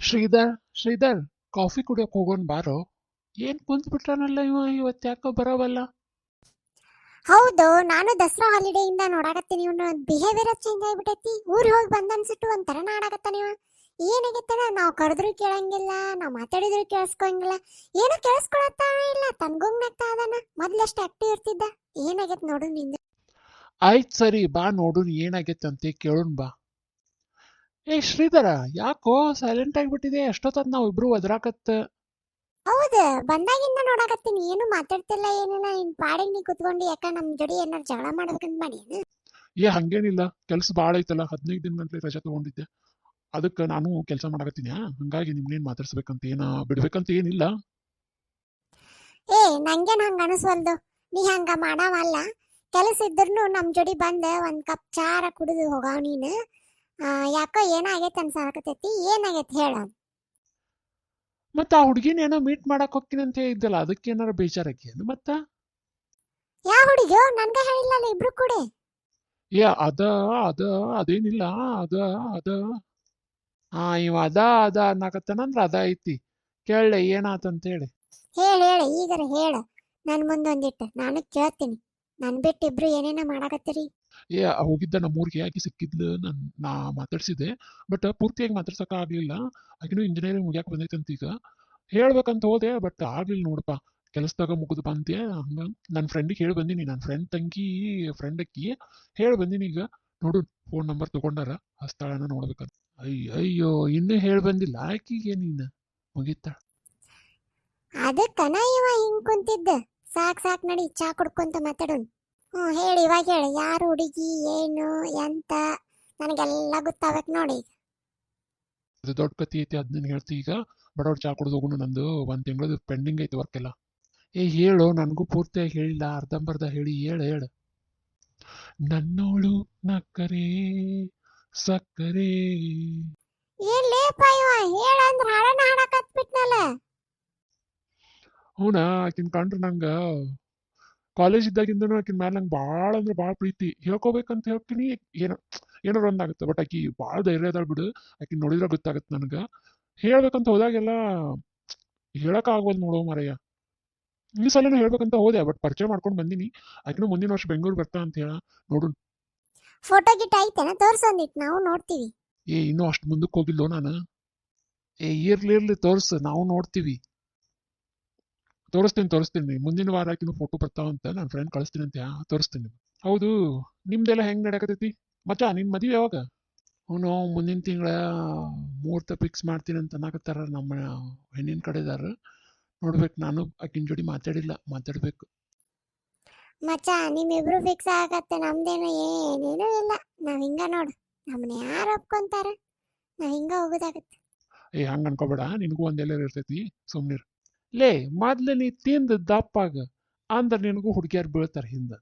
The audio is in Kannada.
ಶ್ರೀಧರ್ ಶ್ರೀಧರ್ ಕಾಫಿ ಕುಡಿಯೋಕೆ ಹೋಗೋಣ ಬಾರೋ. ಏನ್ ಕುಂತ್ ಬಿಟ್ಟಾನಲ್ಲ ಇವ ಇವತ್ತು ಯಾಕೋ ಬರೋವಲ್ಲ? ಹೌದು ನಾನು ದಸರಾ ಹಾಲಿಡೇ ಇಂದ ನೋಡಾಕತ್ತೀನಿ ಇವನು. ಬಿಹೇವಿಯರ್ ಚೇಂಜ್ ಆಗಿಬಿಟ್ಟೈತಿ ಊರಿಗೆ ಹೋಗಿ ಬಂದ ಅನ್ಸಿಟ್ಟು ಒಂಥರ ನಾಡಾಕತ್ತಾನ ಇವ. ಏನಾಗೈತನ ನಾವು ಕರೆದ್ರು ಕೇಳಂಗಿಲ್ಲ ನಾವು ಮಾತಾಡಿದ್ರು ಕೇಳಿಸ್ಕೊಂಗಿಲ್ಲ ಏನು ಕೇಳಿಸ್ಕೊಳತ್ತ ಇಲ್ಲ ತನ್ಗೊಂಗ್ ನಗ್ತಾ ಅದಾನ ಮೊದ್ಲಷ್ಟು ಆಕ್ಟಿವ್ ಇರ್ತಿದ್ದ. ಏನಾಗೈತೆ ನೋಡು ನಿಂದ. ಆಯ್ತು ಸರಿ ಬಾ ನೋಡು ಏನಾಗೈತೆ ಅಂತ ಕೇಳೋಣ ಬಾ. ಏ ಶ್ರೀಧರ ಯಾಕೋ ಸೈಲೆಂಟ್ ಆಗಿಬಿಟ್ಟಿದೆ. ಎಷ್ಟೊತ್ತದ್ ನಾವು ಇಬ್ರು ಒದ್ರಾಕತ್ತ ಹೌದು ಬಂದಾಗಿಂದ ನೋಡಾಕತ್ತೀನಿ. ಏನು ಮಾತಾಡ್ತಿಲ್ಲ ಏನಿಲ್ಲ ನಿನ್ ಪಾಡಿಗೆ ನೀ ಕುತ್ಕೊಂಡು ಯಾಕ ನಮ್ ಜೋಡಿ ಏನಾರ ಜಗಳ ಮಾಡ್ಬೇಕಂತ ಮಾಡಿ ಏ ಹಂಗೇನಿಲ್ಲ. ಕೆಲ್ಸ ಭಾಳ ಐತಲ್ಲ. ಹದಿನೈದು ದಿನ ಗಂಟ್ಲೆ ರಜೆ ತಗೊಂಡಿದ್ದೆ. ಅದಕ್ಕೆ ನಾನು ಕೆಲಸ ಮಾಡಕತ್ತೀನಿ ಹಂಗಾಗಿ ನಿಮ್ನೇನ್ ಮಾತಾಡ್ಸ್ಬೇಕಂತ ಏನ ಬಿಡ್ಬೇಕಂತ ಏನಿಲ್ಲ. ಏ ನಂಗೇನ್ ಹಂಗ ಅನಿಸ್ವಲ್ದು? ನೀ ಹಂಗ ಮಾಡವಲ್ಲ. ಕೆಲಸ ಇದ್ರೂ ನಮ್ ಜೋಡಿ ಬಂದ ಒಂದ್ ಕಪ್ ಚಾರ ಕುಡಿದು ಹೋಗಾವ್ ನೀನು. ಯಾಕೋ ಏನಾಗೈತೆ ಅನ್ಸಾಕತೈತಿ ಏನಾಗೈತೆ ಹೇಳ? ಮತ್ತ ಆ ಹುಡುಗಿನ ಏನೋ ಮೀಟ್ ಮಾಡಕ್ ಹೋಗ್ತೀನಿ ಅಂತ ಹೇಳಿದ್ದಲ್ಲ ಅದಕ್ಕೆ ಏನಾರ ಬೇಜಾರಾಕಿ ಮತ್ತ? ಯಾವ ಹುಡುಗಿಯೋ ನನ್ಗ ಹೇಳಿಲ್ಲ ಇಬ್ರು ಕೂಡ. ಏ ಅದ ಅದ ಅದೇನಿಲ್ಲ ಅದ ಅದ. ಹಾ ಇವ ಅದ ಅದ ಅನ್ನಕತ್ತಾನಂದ್ರ ಅದ ಐತಿ. ಕೇಳಲೆ ಏನಾತಂತ ಹೇಳಿ. ಹೇಳ ಹೇಳ ಈಗರ ಹೇಳ. ನನ್ ಮುಂದೊಂದಿಟ್ಟು ನಾನು ಕೇಳ್ತೀನಿ. ನನ್ ಬಿಟ್ಟು ಇಬ್ರು ಏನೇನ ಮಾಡಾಕತ್ತೀರಿ? ಏ ಹೋಗಿದ್ದ ನಮ್ಮೂರಿಗೆ ಆಕಿ ಸಿಕ್ಕಿದ್ಲು, ನಾನು, ನಾ ಮಾತಾಡ್ಸಿದೆ ಬಟ್ ಪೂರ್ತಿಯಾಗಿ ಮಾತಾಡ್ಸಕ್ ಆಗಲಿಲ್ಲ. ಆಕಿನೂ ಇಂಜಿನಿಯರಿಂಗ್ ಮುಗಿಯಕ್ಕೆ ಬಂದೈತಂತ ಈಗ. ಹೇಳ್ಬೇಕಂತ ಹೋದೆ, ಬಟ್ ಆಗ್ಲಿಲ್ಲ ನೋಡಪ್ಪ. ಕೆಲಸದಾಗ ಮುಗಿದು ಬಂದೆ. ಹಂಗೆ ನನ್ನ ಫ್ರೆಂಡಿಗೆ ಹೇಳಿ ಬಂದೀನಿ. ನನ್ನ ಫ್ರೆಂಡ್ ತಂಗಿ ಫ್ರೆಂಡ್ ಅಕ್ಕಿ, ಹೇಳಿ ಬಂದೀನಿ ಈಗ. ನೋಡು ಫೋನ್ ನಂಬರ್ ತೊಗೊಂಡಾರ, ಆ ಸ್ಥಳನ ನೋಡ್ಬೇಕಂತ. ಅಯ್ಯ ಅಯ್ಯೋ ಇನ್ನೂ ಹೇಳಿ ಬಂದಿಲ್ಲ. ಆಕಿಗೆ ನೀನು, ಮುಗೀತಾ? ಅದಕ್ಕನ ಇವ ಹಿಂಗ್ ಕುಂತಿದ್ದ. ಸಾಕ್ ಸಾಕ್ ನಡಿ, ಚಾ ಕುಡ್ಕೊಂತ ಮಾತಾಡೋನ್ ಹ್ಞೂ ಹೇಳಿ ಇವಾಗ ಹೇಳಿ. ಯಾರು ಹುಡುಗಿ ಏನು ಎಂತ? ನನಗೆಲ್ಲ ಗೊತ್ತಾಗಬೇಕು ನೋಡಿ ಅದು ದೊಡ್ಡ ಕತಿ ಐತಿ ಅದನ್ನ ಹೇಳ್ತಿ ಈಗ. ಬಡವ್ರ ಚಾ ಕುಡ್ದು ಹೋಗುಣ ನಂದು. ಒಂದು ತಿಂಗಳದು ಪೆಂಡಿಂಗ್ ಐತಿ ವರ್ಕ್ ಎಲ್ಲ. ಏ ಹೇಳು ನನಗೂ ಪೂರ್ತಿಯಾಗಿ ಹೇಳಿಲ್ಲ. ಅರ್ಧಂಬರ್ಧ ಹೇಳಿ ಹೇಳು ಹೇಳು. ನನ್ನೋಳು ನಕ್ಕರೆ ಸಕ್ಕರೆ. ಏನ್ ಲೇಪ ಇವ? ಹೇಳಂದ್ರ ಹಾಡನ ಆಕಿನ ಕಂಡ್ರೆ ನಂಗ. ಕಾಲೇಜ್ ಇದ್ದಾಗಿಂದನೂ ಆಕಿನ ಮ್ಯಾಲ ನಂಗೆ ಭಾಳ ಅಂದ್ರೆ ಭಾಳ ಪ್ರೀತಿ. ಹೇಳ್ಕೊಬೇಕಂತ ಹೇಳ್ತೀನಿ ಏನೋ ಏನಾರ ಒಂದಾಗುತ್ತೆ ಬಟ್ ಆಕಿ ಭಾಳ ಧೈರ್ಯ ಅದಾಳ ಬಿಡು. ಆಕಿ ನೋಡಿದ್ರೆ ಗೊತ್ತಾಗತ್ತೆ ನನಗೆ. ಹೇಳ್ಬೇಕಂತ ಹೋದಾಗೆಲ್ಲ ಹೇಳಕ್ ಆಗ್ವಲ್ ನೋಡೋ ಮರಯ್ಯ. ಈ ಸಲನೂ ಹೇಳ್ಬೇಕಂತ ಹೋದೆ ಬಟ್ ಪರಿಚಯ ಮಾಡ್ಕೊಂಡು ಬಂದಿನಿ. ಆಕಿನ ಮುಂದಿನ ವರ್ಷ ಬೆಂಗಳೂರು ಬರ್ತಾ ಅಂತ ಹೇಳ ನೋಡು ಫೋಟೋ ಗಿಟ್ ಐತೆನ? ತೋರ್ಸೊಂದಿಟ್ ನಾವು ನೋಡ್ತೀವಿ. ಏ ಇನ್ನೂ ಅಷ್ಟು ಮುಂದಕ್ಕೆ ಹೋಗಿಲ್ಲೋ ನಾನು? ಏ ಇರ್ಲಿ ಇರ್ಲಿ ತೋರ್ಸು ನಾವು ನೋಡ್ತೀವಿ. ತೋರಿಸ್ತೀನಿ ತೋರಿಸ್ತೀನಿ. ಮುಂದಿನ ವಾರ ಆಕಿನೂ ಫೋಟೋ ಬರ್ತಾವಂತ ನನ್ನ ಫ್ರೆಂಡ್ ಕಳಿಸ್ತೀನಿ ಅಂತ ತೋರಿಸ್ತೀನಿ. ಹೌದು ನಿಮ್ದೆಲ್ಲ ಹೆಂಗ್ ನಡೆಯಕತೈತಿ ಮಚ್ಚ ನಿನ್ ಮದುವೆ ಯಾವಾಗ? ಅವನು ಮುಂದಿನ ತಿಂಗಳ ಮುಹೂರ್ತ ಫಿಕ್ಸ್ ಮಾಡ್ತೀನಿ ಅಂತ ಅನ್ನಕತ್ತಾರ ನಮ್ಮ ಹೆಣ್ಣಿನ ಕಡೆದಾರ. ನೋಡ್ಬೇಕು ನಾನು ಆಕಿನ ಜೋಡಿ ಮಾತಾಡಿಲ್ಲ ಮಾತಾಡ್ಬೇಕು. ಮಚ್ಚ ನಿಮ್ಮಿಬ್ರು ಫಿಕ್ಸ್ ಆಗತ್ತೆ ನಮ್ದೇನು ಏನೇನು ಇಲ್ಲ. ನಾವ್ ಹಿಂಗ ನೋಡು ನಮ್ಮನ್ನ ಯಾರು ಒಪ್ಕೊಂತಾರ? ನಾವ್ ಹಿಂಗ ಹೋಗೋದಾಗತ್ತೆ. ಏ ಹಂಗ ಅನ್ಕೋಬೇಡ ನಿನಗೂ ಒಂದೆಲ್ಲ ಇರ್ತೈತಿ ಸುಮ್ನಿರ್. ಲೇ ಮೊದ್ಲು ನೀ ತಿಂದು ದಪ್ಪಾಗ ಅಂದ್ರೆ ನಿನಗೂ ಹುಡುಗಿಯರ್ ಬೀಳ್ತಾರೆ ಹಿಂದ.